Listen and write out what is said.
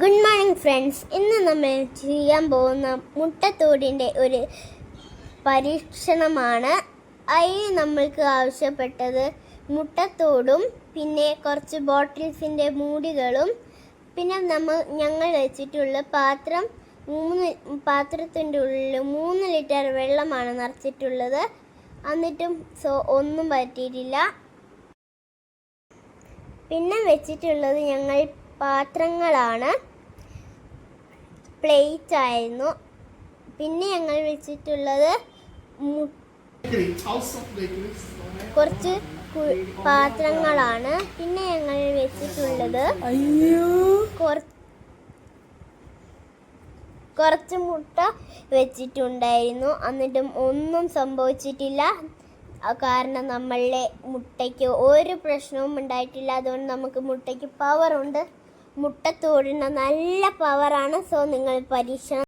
Good morning friends ഇന്ന് നമ്മൾ ചെയ്യാൻ പോകുന്ന മുട്ടത്തോടിന്റെ ഒരു പരീക്ഷണമാണ്. അതിൽ നമ്മൾക്ക് ആവശ്യപ്പെട്ടത് മുട്ടത്തോടും പിന്നെ കുറച്ച് ബോട്ടിൽസിന്റെ മൂടികളും പിന്നെ നമ്മൾ ഞങ്ങൾ വെച്ചിട്ടുള്ള പാത്രം മൂന്ന് പാത്രത്തിന്റെ ഉള്ളിൽ മൂന്ന് ലിറ്റർ വെള്ളമാണ് നിറച്ചിട്ടുള്ളത്. എന്നിട്ടും സോ ഒന്നും പറ്റിയിട്ടില്ല പിന്നെ വെച്ചിട്ടുള്ളത് ഞങ്ങൾ പാത്രങ്ങളാണ്. പ്ലേറ്റ് ആയിരുന്നു. പിന്നെ ഞങ്ങൾ വെച്ചിട്ടുള്ളത് കുറച്ച് പാത്രങ്ങളാണ്. പിന്നെ ഞങ്ങൾ വെച്ചിട്ടുള്ളത് കുറച്ച് മുട്ട വെച്ചിട്ടുണ്ടായിരുന്നു. എന്നിട്ടും ഒന്നും സംഭവിച്ചിട്ടില്ല. കാരണം നമ്മളുടെ മുട്ടയ്ക്ക് ഒരു പ്രശ്നവും ഉണ്ടായിട്ടില്ല. അതുകൊണ്ട് നമുക്ക് മുട്ടയ്ക്ക് പവറുണ്ട് മുട്ട തോടുന്ന നല്ല പവറാണ് സോ നിങ്ങൾ പരീക്ഷണം